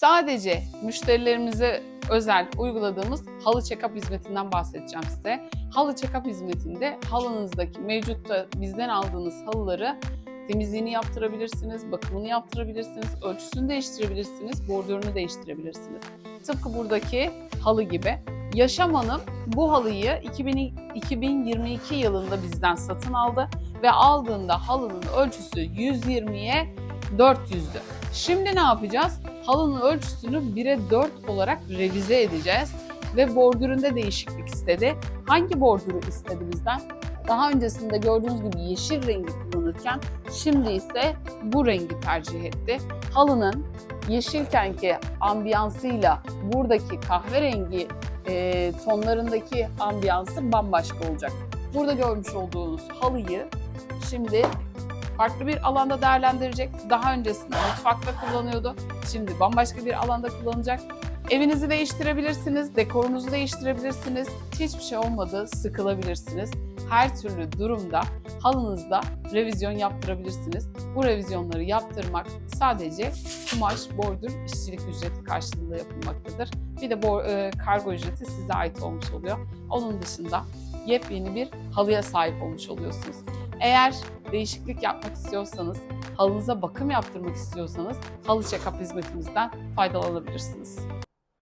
Sadece müşterilerimize özel uyguladığımız halı check-up hizmetinden bahsedeceğim size. Halı check-up hizmetinde halınızdaki mevcutta bizden aldığınız halıları temizliğini yaptırabilirsiniz, bakımını yaptırabilirsiniz, ölçüsünü değiştirebilirsiniz, bordürünü değiştirebilirsiniz. Tıpkı buradaki halı gibi. Yaşam Hanım bu halıyı 2000 2022 yılında bizden satın aldı ve aldığında halının ölçüsü 120'ye 400'dü. Şimdi ne yapacağız? Halının ölçüsünü 1'e 4 olarak revize edeceğiz ve bordüründe değişiklik istedi. Hangi bordürü istedi bizden? Daha öncesinde gördüğünüz gibi yeşil rengi kullanırken şimdi ise bu rengi tercih etti. Halının yeşilkenki ambiyansıyla buradaki kahverengi e, tonlarındaki ambiyansı bambaşka olacak. Burada görmüş olduğunuz halıyı şimdi farklı bir alanda değerlendirecek. Daha öncesinde mutfakta kullanıyordu. Şimdi bambaşka bir alanda kullanacak. Evinizi değiştirebilirsiniz, dekorunuzu değiştirebilirsiniz. Hiçbir şey olmadı, sıkılabilirsiniz. Her türlü durumda halınızda revizyon yaptırabilirsiniz. Bu revizyonları yaptırmak sadece kumaş, bordür, işçilik ücreti karşılığında yapılmaktadır. Bir de bo- e, kargo ücreti size ait olmuş oluyor. Onun dışında yepyeni bir halıya sahip olmuş oluyorsunuz. Eğer değişiklik yapmak istiyorsanız, halınıza bakım yaptırmak istiyorsanız halı check-up hizmetimizden faydalanabilirsiniz.